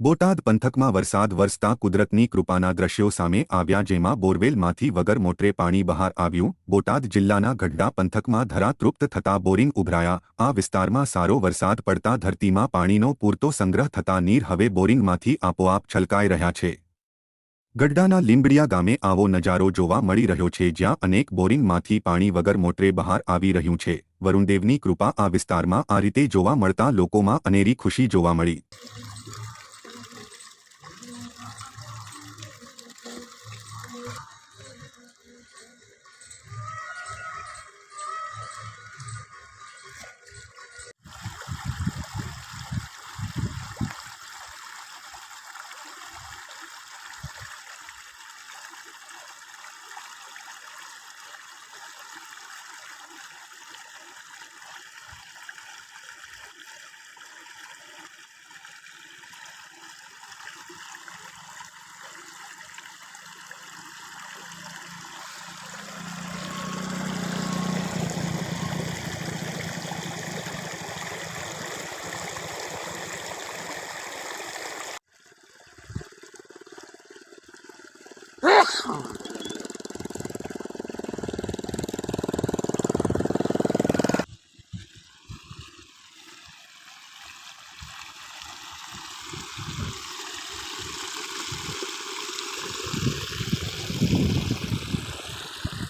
બોટાદ પંથકમાં વરસાદ વરસતા કુદરતની કૃપાના દ્રશ્યો સામે આવ્યા જેમાં બોરવેલમાંથી વગર મોટરે પાણી બહાર આવ્યું. બોટાદ જિલ્લાના ગઢડા પંથકમાં ધરાતૃપ્ત થતા બોરિંગ ઉભરાયા. આ વિસ્તારમાં સારો વરસાદ પડતા ધરતીમાં પાણીનો પૂરતો સંગ્રહ થતા નીર હવે બોરિંગમાંથી આપોઆપ છલકાઈ રહ્યા છે. ગઢડાના લીંબડિયા ગામે આવો નજારો જોવા મળી રહ્યો છે જ્યાં અનેક બોરિંગમાંથી પાણી વગર મોટરે બહાર આવી રહ્યું છે. વરુણદેવની કૃપા આ વિસ્તારમાં આ રીતે જોવા મળતા લોકોમાં અનેરી ખુશી જોવા મળી. Thank you. Ugh!